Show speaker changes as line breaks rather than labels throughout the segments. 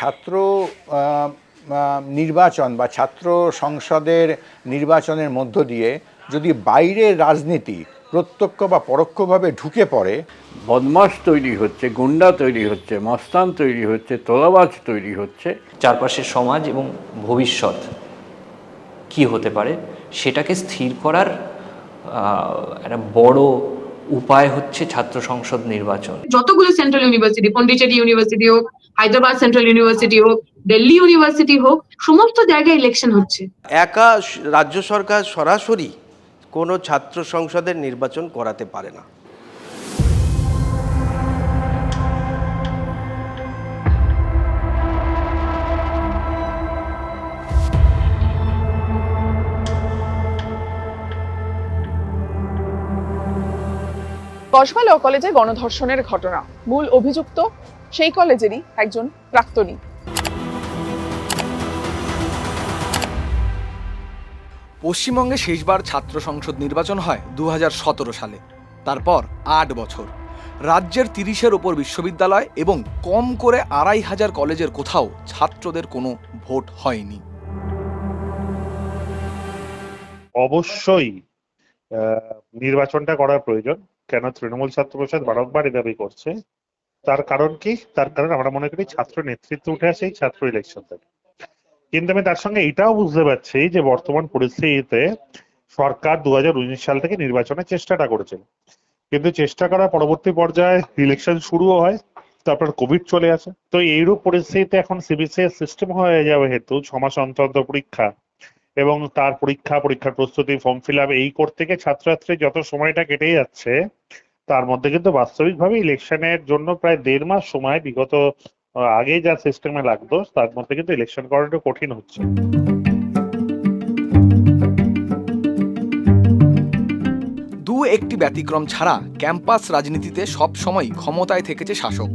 ছাত্র নির্বাচন বা ছাত্র সংসদের নির্বাচনের মধ্য দিয়ে যদি বাইরের রাজনীতি প্রত্যক্ষ বা পরোক্ষভাবে ঢুকে পড়ে
বদমাস তৈরি হচ্ছে গুন্ডা তৈরি হচ্ছে মস্তান তৈরি হচ্ছে তোলাবাজ তৈরি হচ্ছে।
চারপাশের সমাজ এবং ভবিষ্যৎ কি হতে পারে সেটাকে স্থির করার একটা বড় উপায় হচ্ছে ছাত্র সংসদ নির্বাচন।
যতগুলো সেন্ট্রাল ইউনিভার্সিটি পন্ডিচেরি ইউনিভার্সিটি হোক হায়দ্রাবাদ সেন্ট্রাল ইউনিভার্সিটি হোক দিল্লি ইউনিভার্সিটি হোক সমস্ত জায়গায় ইলেকশন হচ্ছে।
একা রাজ্য সরকার সরাসরি কোনো ছাত্র সংসদের নির্বাচন করাতে পারে না।
কসবা ল কলেজে গণধর্ষণের ঘটনা। মূল অভিযুক্ত সেই কলেজেরই একজন প্রাক্তনী।
পশ্চিমবঙ্গে শেষবার ছাত্র সংসদ নির্বাচন হয় দুহাজার সতেরো সালে। তারপর আট বছর। রাজ্যের তিরিশের ওপর বিশ্ববিদ্যালয় এবং কম করে আড়াই হাজার কলেজের কোথাও ছাত্রদের কোনো ভোট হয়নি।
অবশ্যই আহ, নির্বাচনটা করার প্রয়োজন। কেন তৃণমূল ছাত্র পরিষদ বারংবার এ দাবি করছে তার কারণ কি? তার কারণ আমরা মনে করি ছাত্র নেতৃত্ব উঠে আসে এই ছাত্র ইলেকশন থেকে কিন্তু আমি তার সঙ্গে এটাও বুঝতে পারছি যে বর্তমান পরিস্থিতিতে সরকার দু সাল থেকে নির্বাচনের চেষ্টাটা করেছিল। কিন্তু চেষ্টা করার পরবর্তী পর্যায়ে ইলেকশন শুরুও হয়, তারপর কোভিড চলে আসে। তো এইরূপ পরিস্থিতিতে এখন সিবিসিএস সিস্টেম হয়ে যাবে হেতু ছ মাস অন্তর পরীক্ষা। এবং তার পরীক্ষা, পরীক্ষার প্রস্তুতি ফর্ম ফিল আপ এই করতে গিয়ে ছাত্রছাত্রীর যত সময়টা কেটে যাচ্ছে তার মধ্যে কিন্তু বাস্তবিকভাবে ইলেকশনের জন্য প্রায় দেড় মাস সময় বিগত আগে যা সিস্টেমে লাগতো, তার মধ্যে কিন্তু ইলেকশন করাটা কঠিন হচ্ছে।
দু একটি ব্যতিক্রম ছাড়া ক্যাম্পাস রাজনীতিতে সব সময় ক্ষমতায় থেকেছে শাসক।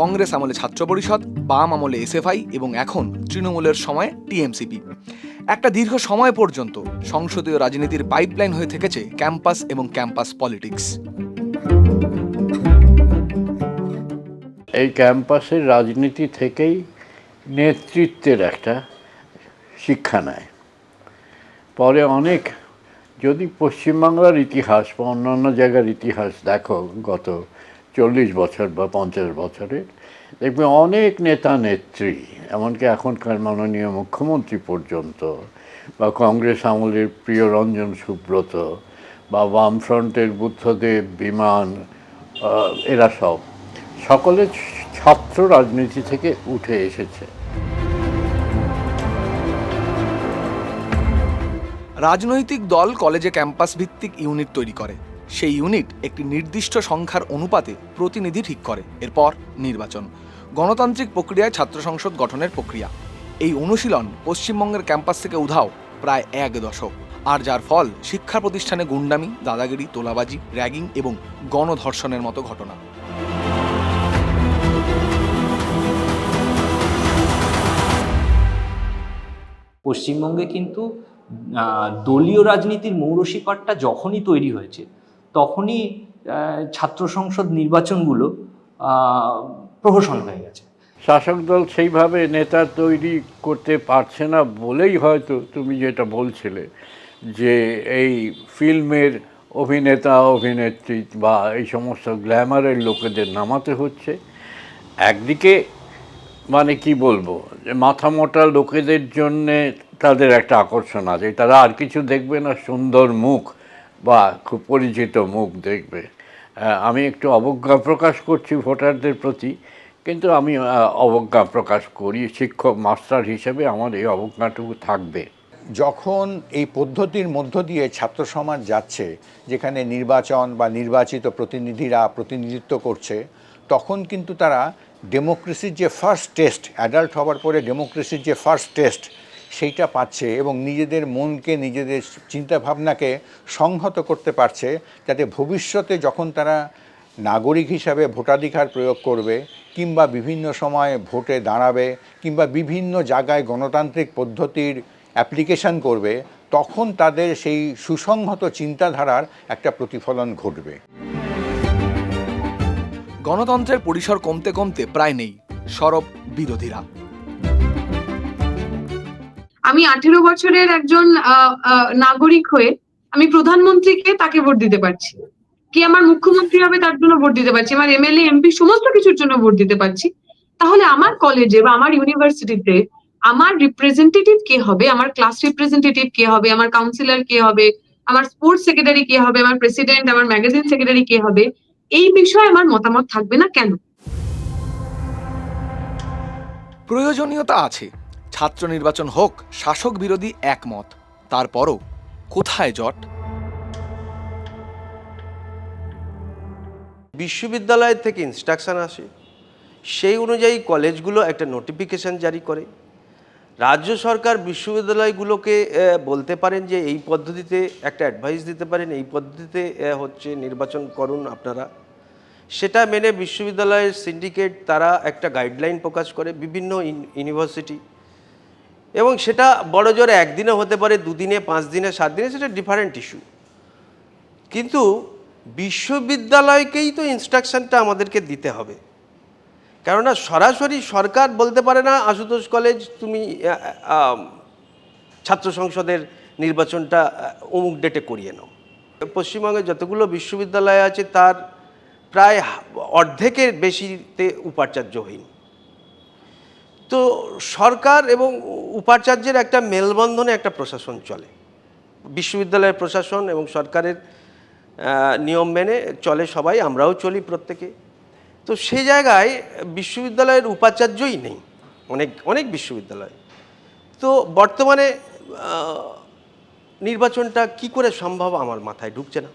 কংগ্রেস আমলে ছাত্র পরিষদ, বাম আমলে এসএফআই এবং এখন তৃণমূলের সময় টিএমসিপি। একটা দীর্ঘ সময় পর্যন্ত সংসদীয় রাজনীতির পাইপলাইন হয়ে থেকেছে ক্যাম্পাস এবং ক্যাম্পাস পলিটিক্স।
এই ক্যাম্পাসের রাজনীতি থেকেই নেতৃত্বের একটা শিক্ষা নেয়। পরে অনেক, যদি পশ্চিমবাংলার ইতিহাস বা অন্যান্য জায়গার ইতিহাস দেখো গত চল্লিশ বছর বা পঞ্চাশ বছরের দেখবে অনেক নেতা নেত্রী, এমনকি এখনকার মাননীয় মুখ্যমন্ত্রী পর্যন্ত, বা কংগ্রেস আমলের প্রিয় রঞ্জন সুব্রত, বা বামফ্রন্টের বুদ্ধদেব, বিমান এরা সব। সকলে ছাত্র রাজনীতি থেকে উঠে এসেছে।
রাজনৈতিক দল কলেজে ক্যাম্পাস ভিত্তিক ইউনিট তৈরি করে। সেই ইউনিট একটি নির্দিষ্ট সংখ্যার অনুপাতে প্রতিনিধি ঠিক করে। এরপর নির্বাচন। গণতান্ত্রিক প্রক্রিয়ায় ছাত্র সংসদ গঠনের প্রক্রিয়া। এই অনুশীলন পশ্চিমবঙ্গের ক্যাম্পাস থেকে উধাও প্রায় এক দশক। আর যার ফল শিক্ষা প্রতিষ্ঠানে গুন্ডামি, দাদাগিরি, তোলাবাজি, র্যাগিং এবং গণধর্ষণের মতো ঘটনা।
পশ্চিমবঙ্গে কিন্তু দলীয় রাজনীতির মৌরসিপাটটা যখনই তৈরি হয়েছে, তখনই ছাত্র সংসদ নির্বাচনগুলো প্রহসন হয়ে গেছে।
শাসক দল সেইভাবে নেতা তৈরি করতে পারছে না বলেই হয়তো তুমি যেটা বলছিলে, যে এই ফিল্মের অভিনেতা, অভিনেত্রী বা এই সমস্ত গ্ল্যামারের লোকেদের নামাতে হচ্ছে। একদিকে মানে কি বলব, যে মাথা মোটা লোকেদের জন্যে তাদের একটা আকর্ষণ আছে। তারা আর কিছু দেখবে না, সুন্দর মুখ বা খুব পরিচিত মুখ দেখবে। আমি একটু অবজ্ঞা প্রকাশ করছি ভোটারদের প্রতি, কিন্তু আমি অবজ্ঞা প্রকাশ করি, শিক্ষক মাস্টার হিসেবে আমার এই অবজ্ঞাটুকু থাকবে।
যখন এই পদ্ধতির মধ্য দিয়ে ছাত্র সমাজ যাচ্ছে, যেখানে নির্বাচন বা নির্বাচিত প্রতিনিধিরা প্রতিনিধিত্ব করছে, তখন কিন্তু তারা ডেমোক্রেসির যে ফার্স্ট টেস্ট অ্যাডাল্ট হওয়ার পরে ডেমোক্রেসির যে ফার্স্ট টেস্ট সেইটা পাচ্ছে এবং নিজেদের মনকে, নিজেদের চিন্তাভাবনাকে সংহত করতে পারছে যাতে ভবিষ্যতে যখন তারা নাগরিক হিসাবে ভোটাধিকার প্রয়োগ করবে কিংবা বিভিন্ন সময় ভোটে দাঁড়াবে কিংবা বিভিন্ন জায়গায় গণতান্ত্রিক পদ্ধতির অ্যাপ্লিকেশন করবে, তখন তাদের সেই সুসংহত চিন্তাধারার একটা প্রতিফলন ঘটবে।
গণতন্ত্রের পরিসর কমতে কমতে প্রায় নেই, সরব বিরোধীরা।
আমি আঠেরো বছরের একজন নাগরিক হয়ে আমি প্রধানমন্ত্রীকে তাকে ভোট দিতে পারছি। কি আমার মুখ্যমন্ত্রী হবে তার জন্য ভোট দিতে পারছি, আমার এমএলএ এমপি সমস্ত কিছুর জন্য ভোট দিতে পারছি। তাহলে আমার কলেজে বা আমার ইউনিভার্সিটিতে আমার রিপ্রেজেন্টেটিভ কে হবে, আমার ক্লাস রিপ্রেজেন্টেটিভ কে হবে, আমার কাউন্সিলর কে হবে, আমার স্পোর্টস সেক্রেটারি কে হবে, আমার প্রেসিডেন্ট আমার ম্যাগাজিন সেক্রেটারি কে হবে এই বিষয়ে আমার মতামত থাকবে না কেন?
প্রয়োজনীয়তা আছে। ছাত্র নির্বাচন হোক শাসক বিরোধী একমত। তারপরও কোথায় জট?
বিশ্ববিদ্যালয় থেকে ইনস্ট্রাকশন আসে। সেই অনুযায়ী কলেজগুলো একটা নোটিফিকেশন জারি করে। রাজ্য সরকার বিশ্ববিদ্যালয়গুলোকে বলতে পারেন যে এই পদ্ধতিতে একটা অ্যাডভাইস দিতে পারেন, এই পদ্ধতিতে হচ্ছে নির্বাচন করুন আপনারা। সেটা মেনে বিশ্ববিদ্যালয়ের সিন্ডিকেট তারা একটা গাইডলাইন প্রকাশ করে বিভিন্ন ইউন- ইউনিভার্সিটি এবং সেটা বড় জোরে একদিনে হতে পারে, দুদিনে পাঁচ দিনে সাত দিনে সেটা ডিফারেন্ট ইস্যু কিন্তু বিশ্ববিদ্যালয়কেই তো ইনস্ট্রাকশনটা আমাদেরকে দিতে হবে। কেননা সরাসরি সরকার বলতে পারে না, আশুতোষ কলেজ তুমি ছাত্র সংসদের নির্বাচনটা অমুক ডেটে করিয়ে নাও। পশ্চিমবঙ্গে যতগুলো বিশ্ববিদ্যালয় আছে, তার প্রায় অর্ধেকের বেশিতে উপাচার্যহীন তো সরকার এবং উপাচার্যের একটা মেলবন্ধনে একটা প্রশাসন চলে। বিশ্ববিদ্যালয়ের প্রশাসন এবং সরকারের নিয়ম মেনে চলে সবাই, আমরাও চলি প্রত্যেকে। তো সেই জায়গায় বিশ্ববিদ্যালয়ের উপাচার্যই নেই, অনেক অনেক বিশ্ববিদ্যালয়। তো বর্তমানে নির্বাচনটা কি করে সম্ভব আমার মাথায় ঢুকছে না।